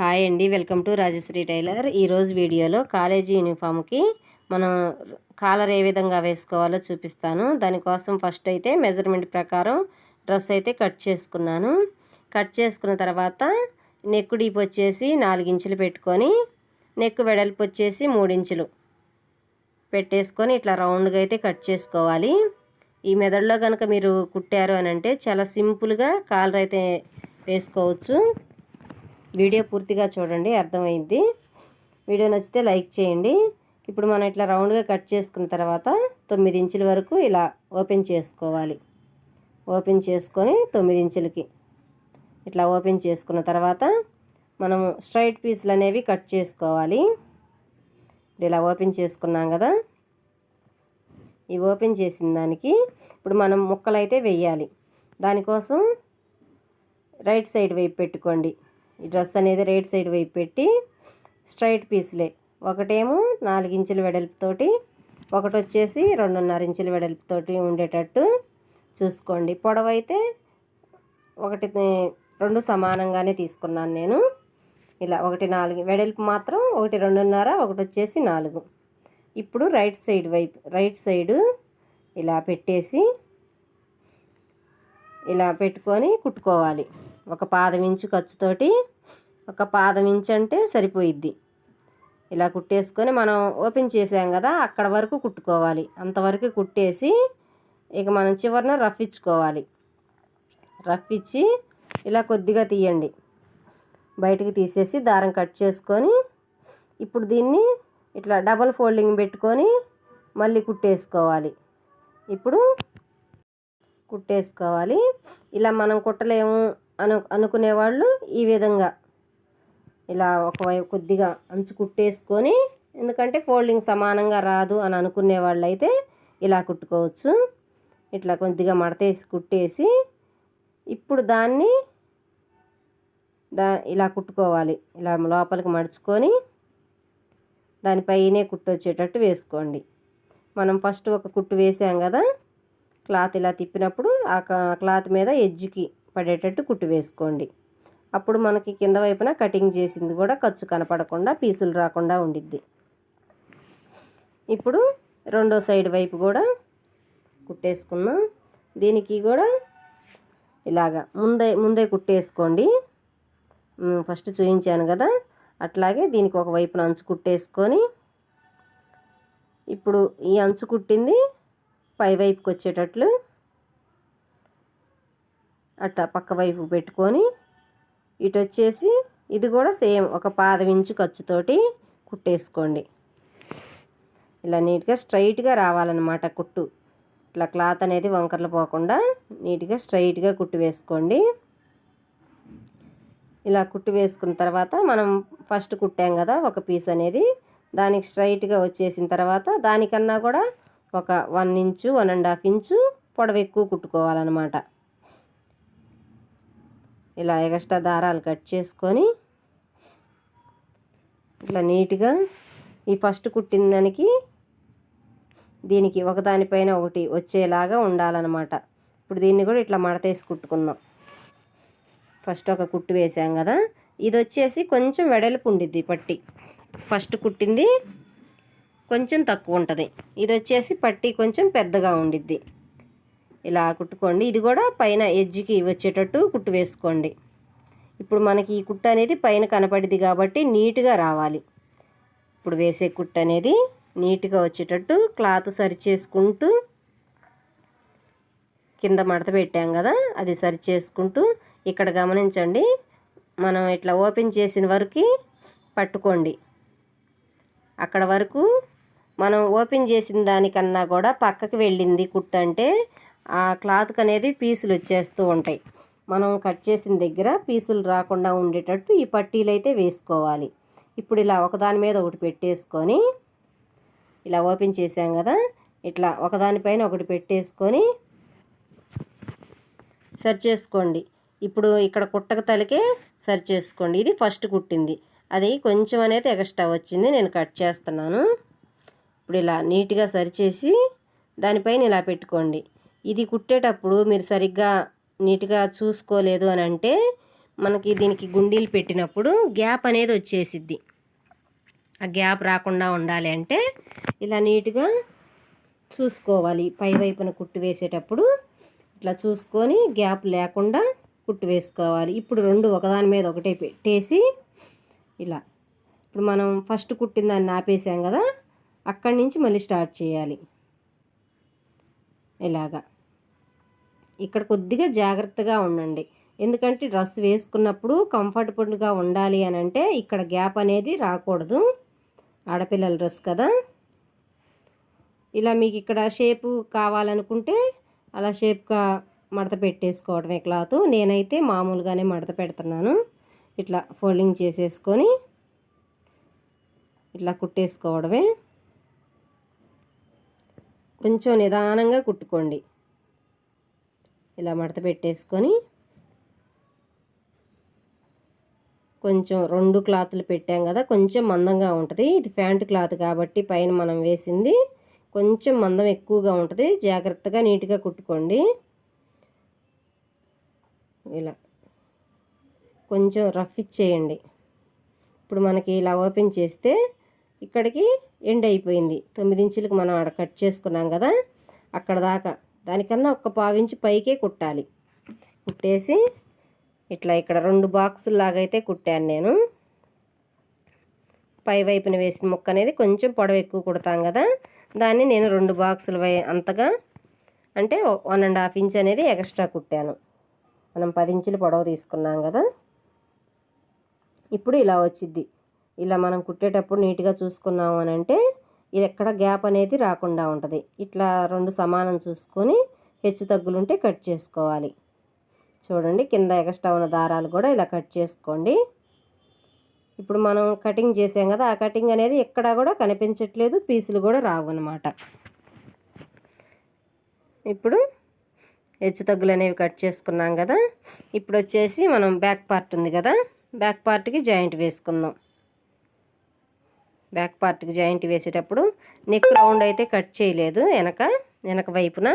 Hi అండి welcome to Rajshri tailor. ఈరోజు వీడియోలో కాలేజీ యూనిఫామ్కి మనం కాలర్ ఏ విధంగా వేసుకోవాలో చూపిస్తాను. దానికోసం ఫస్ట్ అయితే మెజర్మెంట్ ప్రకారం డ్రెస్ అయితే కట్ చేసుకున్నాను. కట్ చేసుకున్న తర్వాత నెక్ డీప్ వచ్చేసి నాలుగు ఇంచులు పెట్టుకొని నెక్ వెడల్పు వచ్చేసి మూడించులు పెట్టేసుకొని ఇట్లా రౌండ్గా అయితే కట్ చేసుకోవాలి. ఈ మెదడులో కనుక మీరు కుట్టారు అని అంటే చాలా సింపుల్గా కాలర్ అయితే వేసుకోవచ్చు. వీడియో పూర్తిగా చూడండి అర్థమైంది. వీడియో నచ్చితే లైక్ చేయండి. ఇప్పుడు మనం ఇట్లా రౌండ్గా కట్ చేసుకున్న తర్వాత తొమ్మిది ఇంచుల వరకు ఇలా ఓపెన్ చేసుకోవాలి. ఓపెన్ చేసుకొని తొమ్మిది ఇంచులకి ఇట్లా ఓపెన్ చేసుకున్న తర్వాత మనము స్ట్రైట్ పీసులు అనేవి కట్ చేసుకోవాలి. ఇలా ఓపెన్ చేసుకున్నాం కదా. ఈ ఓపెన్ చేసిన దానికి ఇప్పుడు మనం ముక్కలు అయితే వెయ్యాలి దానికోసం రైట్ సైడ్ వైపు పెట్టుకోండి. ఈ డ్రెస్ అనేది రైట్ సైడ్ వైపు పెట్టి స్ట్రైట్ పీస్లే. ఒకటేమో నాలుగు ఇంచుల వెడల్పుతోటి ఒకటి వచ్చేసి రెండున్నర ఇంచుల వెడల్పుతోటి ఉండేటట్టు చూసుకోండి. పొడవైతే ఒకటి రెండు సమానంగానే తీసుకున్నాను నేను. ఇలా ఒకటి నాలుగు వెడల్పు మాత్రం ఒకటి రెండున్నర ఒకటి వచ్చేసి నాలుగు. ఇప్పుడు రైట్ సైడ్ వైపు రైట్ సైడు ఇలా పెట్టేసి ఇలా పెట్టుకొని కుట్టుకోవాలి. ఒక పాదం ఇంచు ఖర్చుతోటి ఒక పాదం ఇంచు అంటే సరిపోయిద్ది. ఇలా కుట్టేసుకొని మనం ఓపెన్ చేసాం కదా అక్కడ వరకు కుట్టుకోవాలి. అంతవరకు కుట్టేసి ఇక మనం చివరిన రఫ్ ఇచ్చుకోవాలి. రఫ్ ఇచ్చి ఇలా కొద్దిగా తీయండి. బయటికి తీసేసి దారం కట్ చేసుకొని ఇప్పుడు దీన్ని ఇట్లా డబల్ ఫోల్డింగ్ పెట్టుకొని మళ్ళీ కుట్టేసుకోవాలి. ఇప్పుడు కుట్టేసుకోవాలి. ఇలా మనం కుట్టలేము. అను అనుకునేవాళ్ళు ఈ విధంగా. ఇలా ఒకవైపు కొద్దిగా అంచు కుట్టేసుకొని ఎందుకంటే ఫోల్డింగ్ సమానంగా రాదు అని అనుకునే వాళ్ళు అయితే ఇలా కుట్టుకోవచ్చు. ఇట్లా కొద్దిగా మడతేసి కుట్టేసి ఇప్పుడు దాన్ని దా ఇలా కుట్టుకోవాలి. ఇలా లోపలికి మడుచుకొని దానిపైనే కుట్టు వచ్చేటట్టు వేసుకోండి. మనం ఫస్ట్ ఒక కుట్టు వేసాం కదా క్లాత్ ఇలా తిప్పినప్పుడు ఆ క్లాత్ మీద ఎడ్జ్కి పడేటట్టు కుట్టు వేసుకోండి. అప్పుడు మనకి కింద వైపున కటింగ్ చేసింది కూడా ఖర్చు కనపడకుండా పీసులు రాకుండా ఉండిద్ది. ఇప్పుడు రెండో సైడ్ వైపు కూడా కుట్టేసుకుందాం. దీనికి కూడా ఇలాగా ముందే ముందే కుట్టేసుకోండి. ఫస్ట్ చూపించాను కదా. అట్లాగే దీనికి ఒక వైపున అంచు కుట్టేసుకొని ఇప్పుడు ఈ అంచు కుట్టింది పై వైపుకి వచ్చేటట్లు అట్ట పక్క వైపు పెట్టుకొని ఇటు వచ్చేసి ఇది కూడా సేమ్ ఒక పాదం ఇంచు ఖర్చుతోటి కుట్టేసుకోండి. ఇలా నీట్గా స్ట్రైట్గా రావాలన్నమాట కుట్టు. ఇట్లా క్లాత్ అనేది వంకర్లు పోకుండా నీట్గా స్ట్రైట్గా కుట్టు వేసుకోండి. ఇలా కుట్టు వేసుకున్న తర్వాత మనం ఫస్ట్ కుట్టాం కదా ఒక పీస్ అనేది. దానికి స్ట్రైట్గా వచ్చేసిన తర్వాత దానికన్నా కూడా ఒక one inch one and half inch పొడవు ఎక్కువ కుట్టుకోవాలన్నమాట. ఇలా ఎక్స్ట్రా దారాలు కట్ చేసుకొని ఇట్లా నీట్గా ఈ ఫస్ట్ కుట్టిన దానికి దీనికి ఒకదానిపైన ఒకటి వచ్చేలాగా ఉండాలన్నమాట. ఇప్పుడు దీన్ని కూడా ఇట్లా మడతేసి కుట్టుకుందాం. ఫస్ట్ ఒక కుట్టు వేసాం కదా. ఇది వచ్చేసి కొంచెం వెడల్పు ఉండిద్ది పట్టి. ఫస్ట్ కుట్టింది కొంచెం తక్కువ ఉంటుంది. ఇది వచ్చేసి పట్టి కొంచెం పెద్దగా ఉండిద్ది. ఇలా కుట్టుకోండి. ఇది కూడా పైన ఎడ్జ్కి వచ్చేటట్టు కుట్టు వేసుకోండి. ఇప్పుడు మనకి ఈ కుట్టు అనేది పైన కనపడింది కాబట్టి నీట్గా రావాలి. ఇప్పుడు వేసే కుట్టు అనేది నీట్గా వచ్చేటట్టు క్లాత్ సరి చేసుకుంటూ కింద మడత పెట్టాం కదా అది సరి చేసుకుంటూ ఇక్కడ గమనించండి. మనం ఇట్లా ఓపెన్ చేసిన వరకు పట్టుకోండి. అక్కడ వరకు మనం ఓపెన్ చేసిన దానికన్నా కూడా పక్కకి వెళ్ళింది కుట్టు అంటే ఆ క్లాత్కి అనేది పీసులు వచ్చేస్తూ ఉంటాయి. మనం కట్ చేసిన దగ్గర పీసులు రాకుండా ఉండేటట్టు ఈ పట్టీలు అయితే వేసుకోవాలి. ఇప్పుడు ఇలా ఒకదాని మీద ఒకటి పెట్టేసుకొని ఇలా ఓపెన్ చేసాం కదా ఇట్లా ఒకదానిపైన ఒకటి పెట్టేసుకొని సరి చేసుకోండి. ఇప్పుడు ఇక్కడ కుట్టక తలకే సరి చేసుకోండి. ఇది ఫస్ట్ కుట్టింది. అది కొంచెం అనేది ఎక్స్ట్రా వచ్చింది. నేను కట్ చేస్తున్నాను. ఇప్పుడు ఇలా నీట్గా సరిచేసి దానిపైన ఇలా పెట్టుకోండి. ఇది కుట్టేటప్పుడు మీరు సరిగ్గా నీట్గా చూసుకోలేదు అని అంటే మనకి దీనికి గుండీలు పెట్టినప్పుడు గ్యాప్ అనేది వచ్చేసిద్ది. ఆ గ్యాప్ రాకుండా ఉండాలి అంటే ఇలా నీట్గా చూసుకోవాలి. పై వైపున కుట్టు వేసేటప్పుడు ఇట్లా చూసుకొని గ్యాప్ లేకుండా కుట్టు వేసుకోవాలి. ఇప్పుడు రెండు ఒకదాని మీద ఒకటే పెట్టేసి ఇలా ఇప్పుడు మనం ఫస్ట్ కుట్టిన దాన్ని ఆపేసాం కదా అక్కడి నుంచి మళ్ళీ స్టార్ట్ చేయాలి. ఇలాగా ఇక్కడ కొద్దిగా జాగ్రత్తగా ఉండండి. ఎందుకంటే డ్రెస్ వేసుకున్నప్పుడు కంఫర్టబుల్గా ఉండాలి అని అంటే ఇక్కడ గ్యాప్ అనేది రాకూడదు. ఆడపిల్లల డ్రెస్ కదా. ఇలా మీకు ఇక్కడ షేపు కావాలనుకుంటే అలా షేప్గా మడత పెట్టేసుకోవడమే క్లాత్. నేనైతే మామూలుగానే మడత పెడుతున్నాను. ఇట్లా ఫోల్డింగ్ చేసేసుకొని ఇట్లా కుట్టేసుకోవడమే. కొంచెం నిదానంగా కుట్టుకోండి. ఇలా మడత పెట్టేసుకొని కొంచెం రెండు క్లాతులు పెట్టాం కదా కొంచెం మందంగా ఉంటుంది. ఇది ప్యాంట్ క్లాత్ కాబట్టి పైన మనం వేసింది కొంచెం మందం ఎక్కువగా ఉంటుంది. జాగ్రత్తగా నీట్గా కుట్టుకోండి. ఇలా కొంచెం రఫ్ ఇచ్చేయండి. ఇప్పుడు మనకి ఇలా ఓపెన్ చేస్తే ఇక్కడికి ఎండ్ అయిపోయింది. తొమ్మిది ఇంచులకు మనం ఆడ కట్ చేసుకున్నాం కదా అక్కడ దాకా. దానికన్నా ఒక్క పావించి పైకే కుట్టాలి. కుట్టేసి ఇట్లా ఇక్కడ రెండు బాక్సుల్లాగా అయితే కుట్టాను నేను. పై వైపున వేసిన ముక్క అనేది కొంచెం పొడవు ఎక్కువ కుడతాం కదా దాన్ని నేను రెండు బాక్సులు అంతగా అంటే వన్ అండ్ హాఫ్ ఇంచ్ అనేది ఎక్స్ట్రా కుట్టాను. మనం పది ఇంచులు పొడవు తీసుకున్నాం కదా. ఇప్పుడు ఇలా వచ్చిద్ది. ఇలా మనం కుట్టేటప్పుడు నీట్గా చూసుకున్నాము అని అంటే ఇది ఎక్కడ గ్యాప్ అనేది రాకుండా ఉంటుంది. ఇట్లా రెండు సమానం చూసుకొని హెచ్చు తగ్గులుంటే కట్ చేసుకోవాలి. చూడండి కింద ఎక్స్ట్రా ఉన్న దారాలు కూడా ఇలా కట్ చేసుకోండి. ఇప్పుడు మనం కటింగ్ చేసాం కదా ఆ కటింగ్ అనేది ఎక్కడా కూడా కనిపించట్లేదు పీసులు కూడా రావు అనమాట ఇప్పుడు హెచ్చు తగ్గులు అనేవి కట్ చేసుకున్నాం కదా ఇప్పుడు వచ్చేసి మనం బ్యాక్ పార్ట్ ఉంది కదా బ్యాక్ పార్ట్కి జాయింట్ వేసుకుందాం. బ్యాక్ పార్ట్కి జాయింట్ వేసేటప్పుడు నెక్ రౌండ్ అయితే కట్ చేయలేదు వెనక వెనక వైపున.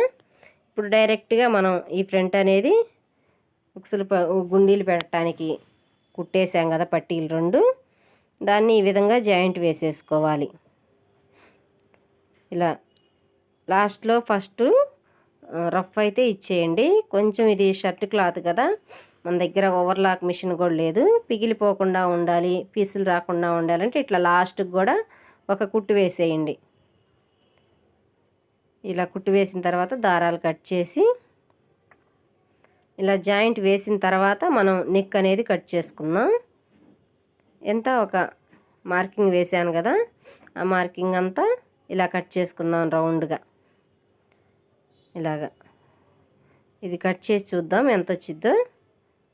ఇప్పుడు డైరెక్ట్గా మనం ఈ ఫ్రంట్ అనేది ఉక్సులు గుండీలు పెట్టడానికి కుట్టేసాం కదా పట్టీలు రెండు. దాన్ని ఈ విధంగా జాయింట్ వేసేసుకోవాలి. ఇలా లాస్ట్లో ఫస్ట్ రఫ్ అయితే ఇచ్చేయండి. కొంచెం ఇది షర్ట్ క్లాత్ కదా. మన దగ్గర ఓవర్లాక్ మిషన్ కూడా లేదు. పిగిలిపోకుండా ఉండాలి పీసులు రాకుండా ఉండాలంటే ఇట్లా లాస్ట్కి కూడా ఒక కుట్టు వేసేయండి. ఇలా కుట్టు వేసిన తర్వాత దారాలు కట్ చేసి ఇలా జాయింట్ వేసిన తర్వాత మనం నెక్ అనేది కట్ చేసుకుందాం. ఎంత? ఒక మార్కింగ్ వేసాను కదా. ఆ మార్కింగ్ అంతా ఇలా కట్ చేసుకుందాం రౌండ్గా. ఇలాగా. ఇది కట్ చేసి చూద్దాం ఎంత వచ్చిద్దో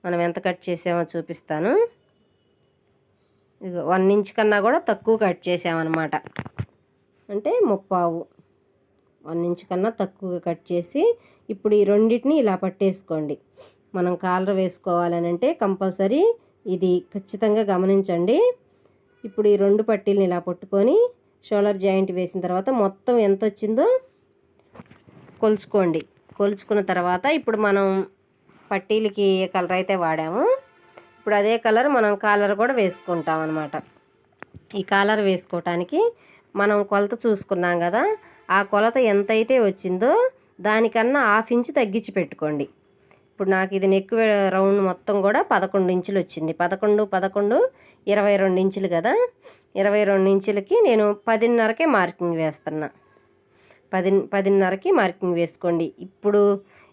మనం ఎంత కట్ చేసామో చూపిస్తాను. ఇది వన్ ఇంచ్ కన్నా కూడా తక్కువ కట్ చేసామన్నమాట. అంటే ముప్పావు. వన్ ఇంచ్ కన్నా తక్కువగా కట్ చేసి ఇప్పుడు ఈ రెండింటిని ఇలా పట్టేసుకోండి. మనం కాలర్ వేసుకోవాలని అంటే కంపల్సరీ ఇది ఖచ్చితంగా గమనించండి. ఇప్పుడు ఈ రెండు పట్టీలను ఇలా పట్టుకొని షోలర్ జాయింట్ వేసిన తర్వాత మొత్తం ఎంత వచ్చిందో కొలుచుకోండి. కొలుచుకున్న తర్వాత ఇప్పుడు మనం పట్టీలకి ఏ కలర్ అయితే వాడామో ఇప్పుడు అదే కలర్ మనం కాలర్ కూడా వేసుకుంటాం అనమాట ఈ కాలర్ వేసుకోవటానికి మనం కొలత చూసుకున్నాం కదా ఆ కొలత ఎంతైతే వచ్చిందో దానికన్నా హాఫ్ ఇంచ్ తగ్గించి పెట్టుకోండి. ఇప్పుడు నాకు ఇది నెక్ రౌండ్ మొత్తం కూడా పదకొండు ఇంచులు వచ్చింది. పదకొండు పదకొండు ఇరవై రెండు ఇంచులు కదా. ఇరవై రెండు ఇంచులకి నేను పదిన్నరకే మార్కింగ్ వేస్తున్నా. పది పదిన్నరకి మార్కింగ్ వేసుకోండి. ఇప్పుడు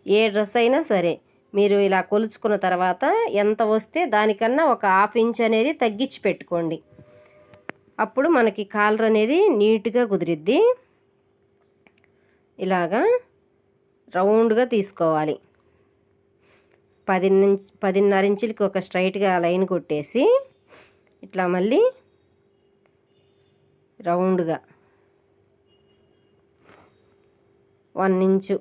ఏ డ్రెస్ అయినా సరే మీరు ఇలా కొలుచుకున్న తర్వాత ఎంత వస్తే దానికన్నా ఒక హాఫ్ ఇంచ్ అనేది తగ్గించి పెట్టుకోండి. అప్పుడు మనకి కాలర్ అనేది నీట్గా కుదిరిద్ది. ఇలాగా రౌండ్గా తీసుకోవాలి. పది నుంచి పదిన్నర ఇంచులకి ఒక స్ట్రైట్గా లైన్ కొట్టేసి ఇట్లా మళ్ళీ రౌండ్గా వన్ ఇంచు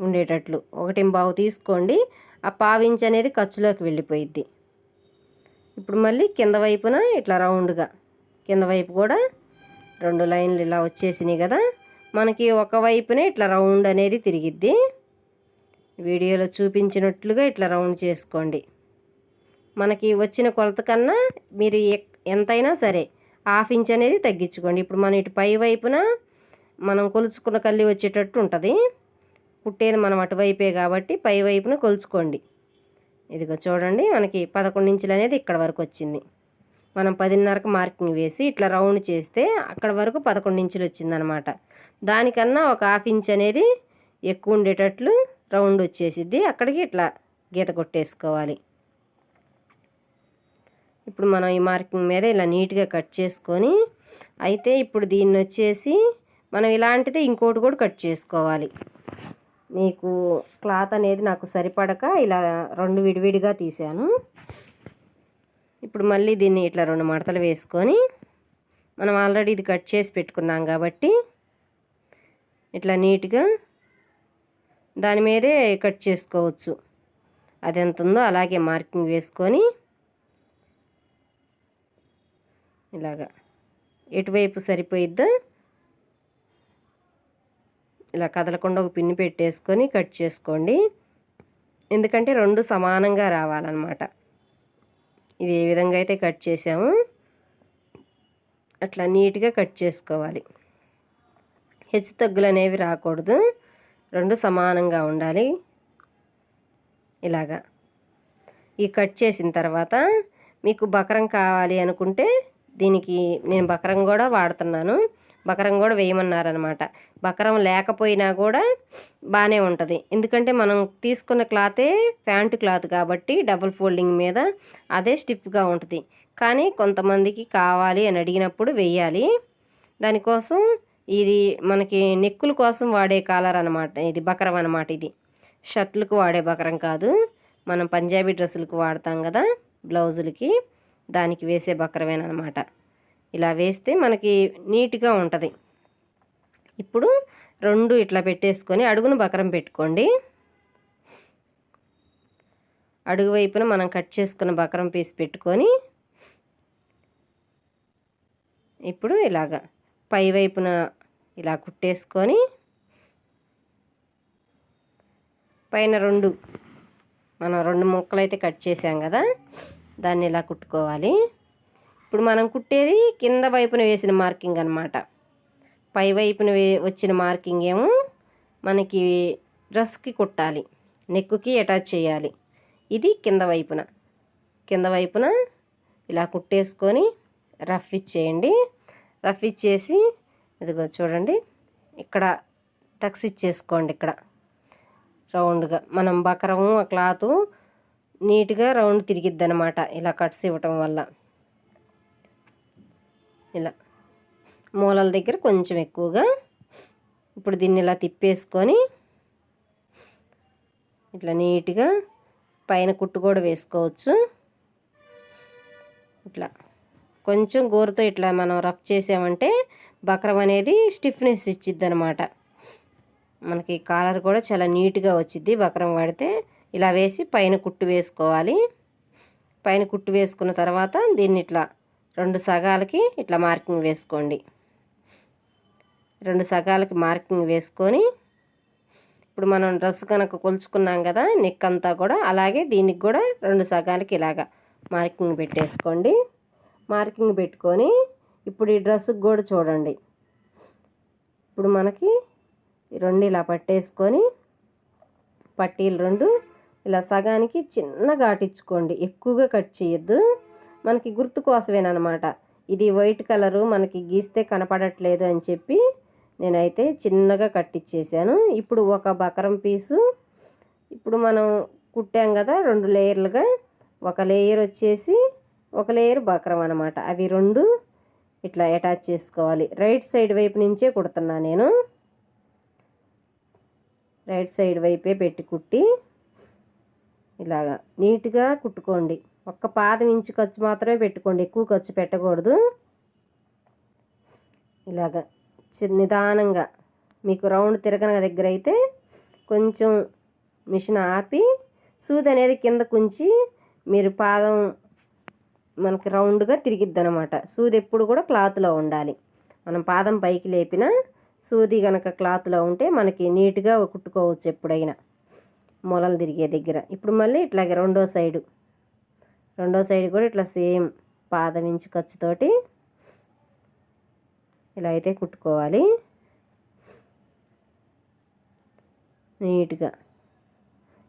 ఉండేటట్లు. ఒకటి బావు తీసుకోండి. ఆ పావించ్ అనేది ఖర్చులోకి వెళ్ళిపోయిద్ది. ఇప్పుడు మళ్ళీ కింద వైపున ఇట్లా రౌండ్గా. కింద వైపు కూడా రెండు లైన్లు ఇలా వచ్చేసినాయి కదా. మనకి ఒక వైపునే ఇట్లా రౌండ్ అనేది తిరిగిద్ది. వీడియోలో చూపించినట్లుగా ఇట్లా రౌండ్ చేసుకోండి. మనకి వచ్చిన కొలత కన్నా మీరు ఎక్- ఎంతైనా సరే హాఫ్ ఇంచ్ అనేది తగ్గించుకోండి. ఇప్పుడు మన ఇటు పై వైపున మనం కొలుచుకున్న కల్లి వచ్చేటట్టు ఉంటుంది. కుట్టేది మనం అటువైపే కాబట్టి పై వైపున కొలుచుకోండి. ఇదిగో చూడండి మనకి పదకొండు ఇంచులు అనేది ఇక్కడ వరకు వచ్చింది. మనం పదిన్నరకు మార్కింగ్ వేసి ఇట్లా రౌండ్ చేస్తే అక్కడ వరకు పదకొండు ఇంచులు వచ్చిందనమాట. దానికన్నా ఒక హాఫ్ ఇంచ్ అనేది ఎక్కువ ఉండేటట్లు రౌండ్ వచ్చేసిద్ది. అక్కడికి ఇట్లా గీత కొట్టేసుకోవాలి. ఇప్పుడు మనం ఈ మార్కింగ్ మీద ఇలా నీట్గా కట్ చేసుకొని అయితే ఇప్పుడు దీన్ని వచ్చేసి మనం ఇలాంటిది ఇంకోటి కూడా కట్ చేసుకోవాలి. నీకు క్లాత్ అనేది నాకు సరిపడక ఇలా రెండు విడివిడిగా తీసాను. ఇప్పుడు మళ్ళీ దీన్ని ఇట్లా రెండు మడతలు వేసుకొని మనం ఆల్రెడీ ఇది కట్ చేసి పెట్టుకున్నాం కాబట్టి ఇట్లా నీట్గా దాని మీదే కట్ చేసుకోవచ్చు. అది ఎంత ఉందో అలాగే మార్కింగ్ వేసుకొని ఇలాగా. ఎటువైపు సరిపోయిద్దో ఇలా కదలకుండా ఒక పిన్ని పెట్టేసుకొని కట్ చేసుకోండి. ఎందుకంటే రెండు సమానంగా రావాలన్నమాట. ఇది ఏ విధంగా అయితే కట్ చేసాము అట్లా నీట్గా కట్ చేసుకోవాలి. హెచ్చు తగ్గులు అనేవి రాకూడదు. రెండు సమానంగా ఉండాలి. ఇలాగా. ఈ కట్ చేసిన తర్వాత మీకు బకరం కావాలి అనుకుంటే దీనికి నేను బకరం కూడా వాడుతున్నాను. బకరం కూడా వేయమన్నారనమాట. బకరం లేకపోయినా కూడా బాగానే ఉంటుంది. ఎందుకంటే మనం తీసుకున్న క్లాతే ప్యాంటు క్లాత్ కాబట్టి డబుల్ ఫోల్డింగ్ మీద అదే స్టిప్గా ఉంటుంది. కానీ కొంతమందికి కావాలి అని అడిగినప్పుడు వెయ్యాలి దానికోసం ఇది మనకి నెక్కుల కోసం వాడే కాలర్ అనమాట. ఇది బకరం అనమాట ఇది. షర్ట్లకు వాడే బకరం కాదు. మనం పంజాబీ డ్రెస్సులకు వాడతాం కదా బ్లౌజులకి. దానికి వేసే బకరమేనమాట. ఇలా వేస్తే మనకి నీట్గా ఉంటుంది. ఇప్పుడు రెండు ఇట్లా పెట్టేసుకొని అడుగును బకరం పెట్టుకోండి. అడుగు వైపున మనం కట్ చేసుకున్న బకరం పీస్ పెట్టుకొని ఇప్పుడు ఇలాగా పై వైపున ఇలా కుట్టేసుకొని పైన రెండు మనం రెండు ముక్కలు అయితే కట్ చేసాం కదా దాన్ని ఇలా కుట్టుకోవాలి. ఇప్పుడు మనం కుట్టేది కింద వైపున వేసిన మార్కింగ్ అనమాట పై వైపున వే వచ్చిన మార్కింగ్ ఏమో మనకి డ్రెస్కి కుట్టాలి. నెక్కుకి అటాచ్ చేయాలి. ఇది కింద వైపున. కింద వైపున ఇలా కుట్టేసుకొని రఫ్ ఇచ్చేయండి. రఫ్ ఇచ్చేసి ఇదిగో చూడండి. ఇక్కడ టక్స్ ఇచ్చేసుకోండి ఇక్కడ. రౌండ్గా. మనం బకరము ఆ క్లాత్ నీట్గా రౌండ్ తిరిగిద్ది అనమాట ఇలా కట్స్ ఇవ్వటం వల్ల. ఇలా మూలల దగ్గర కొంచెం ఎక్కువగా ఇప్పుడు దీన్ని ఇలా తిప్పేసుకొని ఇట్లా నీట్గా పైన కుట్టు కూడా వేసుకోవచ్చు. ఇట్లా కొంచెం గోరుతో ఇట్లా మనం రఫ్ చేసామంటే బక్రం అనేది స్టిఫ్నెస్ ఇచ్చిద్ది అనమాట మనకి కాలర్ కూడా చాలా నీట్గా వచ్చిద్ది. బక్రం వాడితే ఇలా వేసి పైన కుట్టు వేసుకోవాలి. పైన కుట్టు వేసుకున్న తర్వాత దీన్ని ఇట్లా రెండు సగాలకి ఇట్లా మార్కింగ్ వేసుకోండి. రెండు సగాలకి మార్కింగ్ వేసుకొని ఇప్పుడు మనం డ్రెస్ కనుక కొలుచుకున్నాం కదా నెక్ అంతా కూడా అలాగే దీనికి కూడా రెండు సగాలకి ఇలాగా మార్కింగ్ పెట్టేసుకోండి. మార్కింగ్ పెట్టుకొని ఇప్పుడు ఈ డ్రెస్కి కూడా చూడండి. ఇప్పుడు మనకి రెండు ఇలా పట్టేసుకొని పట్టీలు రెండు ఇలా సగానికి చిన్న ఘాటించుకోండి ఎక్కువగా కట్ చేయొద్దు. మనకి గుర్తు కోసమేనమాట ఇది వైట్ కలరు మనకి గీస్తే కనపడట్లేదు అని చెప్పి నేనైతే చిన్నగా కట్టించేసాను ఇప్పుడు ఒక బకరం పీసు ఇప్పుడు మనం కుట్టాం కదా రెండు లేయర్లుగా ఒక లేయర్ వచ్చేసి ఒక లేయర్ బకరం అనమాట అవి రెండు ఇట్లా అటాచ్ చేసుకోవాలి. రైట్ సైడ్ వైపు నుంచే కుడుతున్నా నేను. రైట్ సైడ్ వైపే పెట్టి కుట్టి ఇలాగా నీట్గా కుట్టుకోండి. ఒక్క పాదం ఇంచు ఖర్చు మాత్రమే పెట్టుకోండి ఎక్కువ ఖర్చు పెట్టకూడదు. ఇలాగా చి- నిదానంగా మీకు రౌండ్ తిరగన దగ్గర అయితే కొంచెం మిషన్ ఆపి సూది అనేది కింద కుంచి మీరు పాదం మనకి రౌండ్గా తిరిగిద్ది అనమాట సూది ఎప్పుడు కూడా క్లాత్లో ఉండాలి. మనం పాదం పైకి లేపిన సూది కనుక క్లాత్లో ఉంటే మనకి నీట్గా కుట్టుకోవచ్చు ఎప్పుడైనా. మొలలు తిరిగే దగ్గర. ఇప్పుడు మళ్ళీ ఇట్లాగే రెండో సైడు రెండో సైడ్ కూడా ఇట్లా సేమ్ పాదం ఇంచు ఖర్చుతోటి ఇలా అయితే కుట్టుకోవాలి. నీట్గా.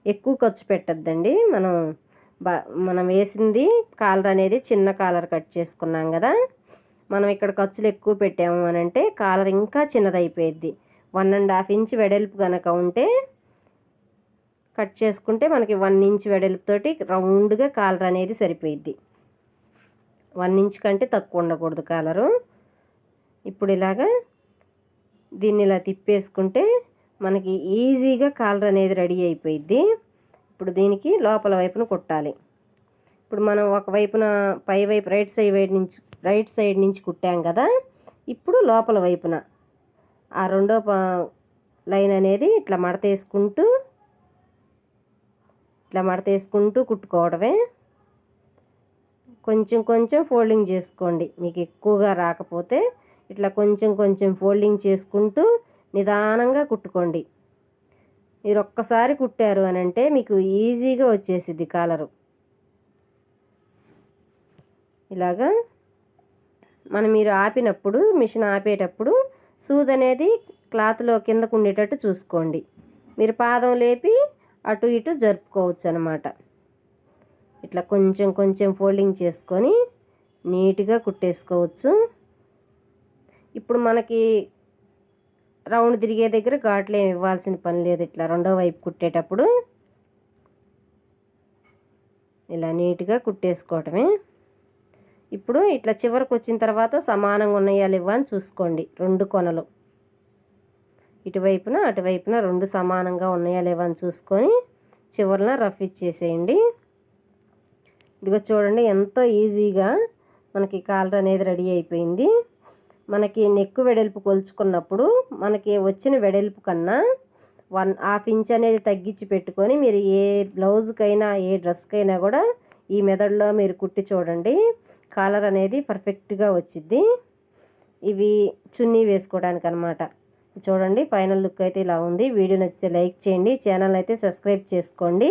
ఎక్కువ ఖర్చు పెట్టద్దండి. మనం బా మనం వేసింది కాలర్ అనేది చిన్న కాలర్ కట్ చేసుకున్నాం కదా. మనం ఇక్కడ ఖర్చులు ఎక్కువ పెట్టాము అని అంటే కాలర్ ఇంకా చిన్నదైపోయిద్ది. వన్ అండ్ హాఫ్ ఇంచ్ వెడల్పు కనుక ఉంటే కట్ చేసుకుంటే మనకి వన్ ఇంచ్ వెడల్పుతోటి రౌండ్గా కాలర్ అనేది సరిపోయిద్ది. వన్ ఇంచ్ కంటే తక్కువ ఉండకూడదు కాలరు. ఇప్పుడు ఇలాగా దీన్ని ఇలా తిప్పేసుకుంటే మనకి ఈజీగా కాలర్ అనేది రెడీ అయిపోయిద్ది. ఇప్పుడు దీనికి లోపల వైపున కుట్టాలి. ఇప్పుడు మనం ఒక వైపున పై వైపు రైట్ సైడ్ వైపు నుంచి రైట్ సైడ్ నుంచి కుట్టాం కదా. ఇప్పుడు లోపల వైపున ఆ రెండో లైన్ అనేది ఇట్లా మడత వేసుకుంటూ ఇట్లా మడత వేసుకుంటూ కుట్టుకోవడమే. కొంచెం కొంచెం ఫోల్డింగ్ చేసుకోండి. మీకు ఎక్కువగా రాకపోతే ఇట్లా కొంచెం కొంచెం ఫోల్డింగ్ చేసుకుంటూ నిదానంగా కుట్టుకోండి. మీరు ఒక్కసారి కుట్టారు అని అంటే మీకు ఈజీగా వచ్చేసిద్ది కాలరు. ఇలాగా మనం మీరు ఆపినప్పుడు మిషన్ ఆపేటప్పుడు సూద్ అనేది క్లాత్లో కిందకు ఉండేటట్టు చూసుకోండి. మీరు పాదం లేపి అటు ఇటు జరుపుకోవచ్చు అనమాట ఇట్లా కొంచెం కొంచెం ఫోల్డింగ్ చేసుకొని నీట్గా కుట్టేసుకోవచ్చు. ఇప్పుడు మనకి రౌండ్ తిరిగే దగ్గర ఘాట్లు ఏమి ఇవ్వాల్సిన పని లేదు. ఇట్లా రెండో వైపు కుట్టేటప్పుడు ఇలా నీట్గా కుట్టేసుకోవటమే. ఇప్పుడు ఇట్లా చివరికి వచ్చిన తర్వాత సమానంగా ఉన్నాయా లేవా అని చూసుకోండి. రెండు కొనలు. ఇటువైపున అటువైపున రెండు సమానంగా ఉన్నాయా లేవా అని చూసుకొని చివరిన రఫ్ ఇచ్చేసేయండి. ఇదిగో చూడండి ఎంతో ఈజీగా మనకి కాలర్ అనేది రెడీ అయిపోయింది. మనకి నెక్కు వెడల్పు కొలుచుకున్నప్పుడు మనకి వచ్చిన వెడల్పు కన్నా వన్ హాఫ్ ఇంచ్ అనేది తగ్గించి పెట్టుకొని మీరు ఏ బ్లౌజ్కైనా ఏ డ్రెస్కైనా కూడా ఈ మెథడ్లో మీరు కుట్టి చూడండి. కాలర్ అనేది పర్ఫెక్ట్గా వచ్చిద్ది. ఇవి చున్నీ వేసుకోవడానికి అనమాట చూడండి ఫైనల్ లుక్ అయితే ఇలా ఉంది. వీడియో నచ్చితే లైక్ చేయండి. ఛానల్ అయితే సబ్స్క్రైబ్ చేసుకోండి.